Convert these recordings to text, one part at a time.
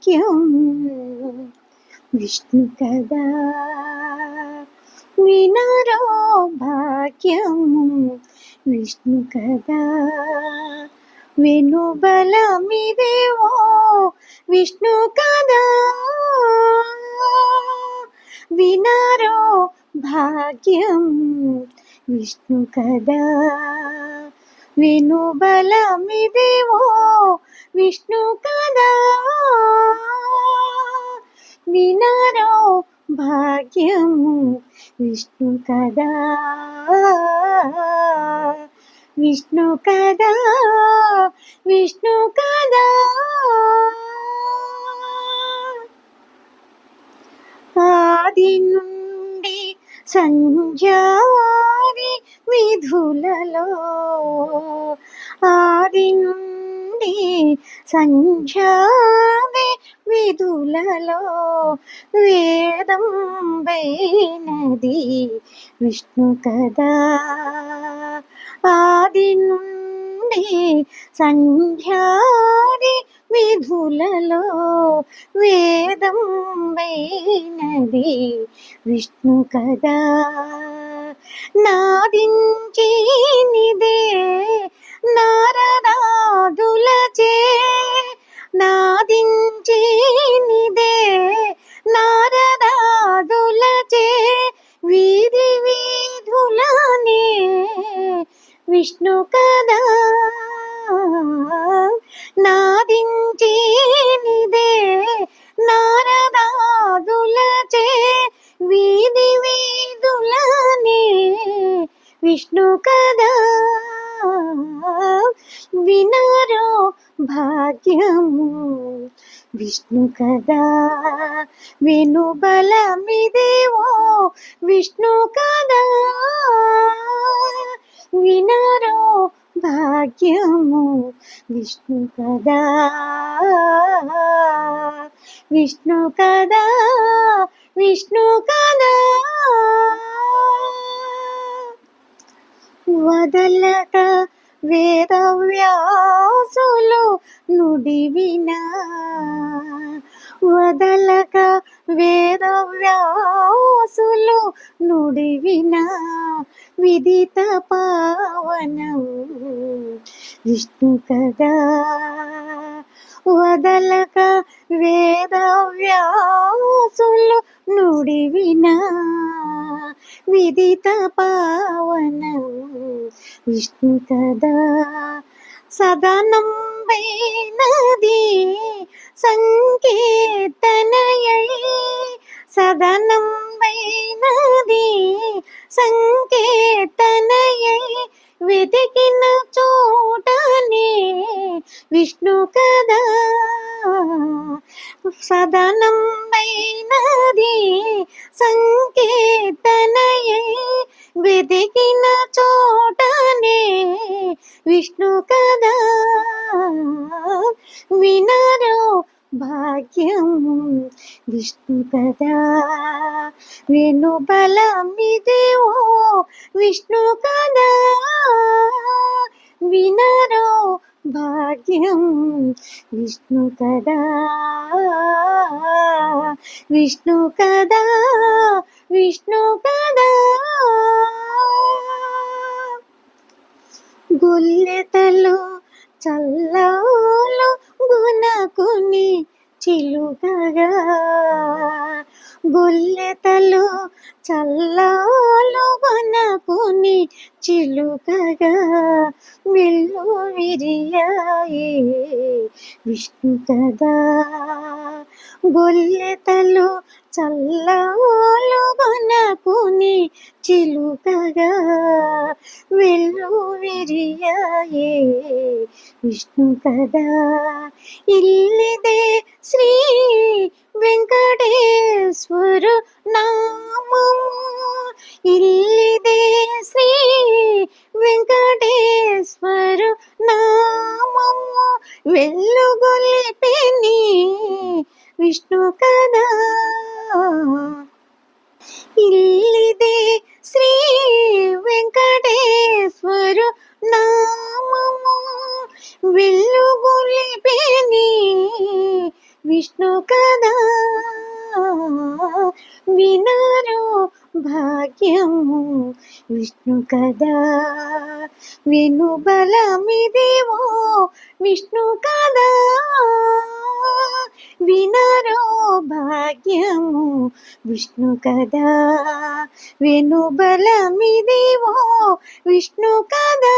భాగ్యం విష్ణు కదా వినరో భాగ్యం విష్ణు కదా వెనుబలమిదేవో విష్ణు కదా వినరో భాగ్యం విష్ణు కదా వెనుబలమిదేవో విష్ణు కదా. వినరో భాగ్యం విష్ణు కదా. విష్ణు కదా విష్ణు కదా. సంధ్యాది విధులలో వేదం వేనది విష్ణు కదా ఆది నుండి సంధ్యాది విధులలో వేదం వేనది విష్ణు కదా నాదించి నిదే నారదాదులచే నాదించి నిదే. నారదాదులచే వీధి వీధులనే. విష్ణు కదా నాదించి నిదే. నారదాదులచే వీధి వీధులనే. విష్ణు కదా వినరో భాగ్యము. విష్ణు కదా విను బలమిదేవో విష్ణు కదా. వినరో భాగ్యము. విష్ణు కదా విష్ణు కదా విష్ణు కదా. వదలక వేదవ్యాసులు నుడివినా. వదలక వేదవ్యాసులు నుడివినా. విదిత పావనవు విష్ణు కదా. వదలక వేదవ్యాసులు నుడివినా. విదిత పావనం విష్ణు కదా సదనం వైనది సంకీర్తనయై విష్ణు కదా. సదనం వైనది సంకీర్తనయై చోటనే విష్ణు కదా. వినరు భాగ్యం విష్ణు కదా. వెనుబలమిదేవో విష్ణు కదా. వినరో భాగ్యం. విష్ణు కదా. విష్ణు కదా. విష్ణు కదా. గుల్లెతలు చల్లాలు గుణకుని చిలుకగా. గుల్లెతలు చల్లాలు గుణకుని చిలుకగా. వెళ్ళు విరియాయి. విష్ణు కదా. గొల్లెతలు చల్లాలు గునకుని చిలుకగా. వెళ్ళు విరియాయే. విష్ణు కదా. ఇల్లిదే శ్రీ వెంకటేశ్వరు నా విష్ణు కదా ఇల్లిదే శ్రీ వెంకటేశ్వరు నామము. వెల్లుగొలిపెని విష్ణు కదా వినరో భాగ్యము విష్ణు కదా? విను బలమిదేవో విష్ణు కదా? వినరో భాగ్యము విష్ణు కదా? విను బలమిదేవో విష్ణు కదా?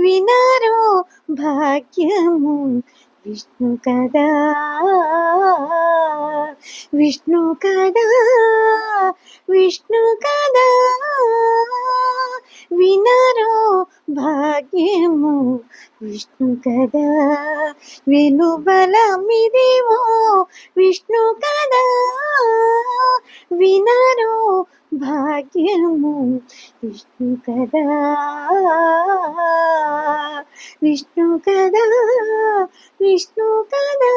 వినరో భాగ్యము విష్ణు కదా? విష్ణు కదా? విష్ణు కదా? వినరో భాగ్యము. విష్ణు కదా విను బలమిదివో విష్ణు కదా వినరో భాగ్యము. విష్ణు కదా విష్ణు కదా విష్ణు కదా.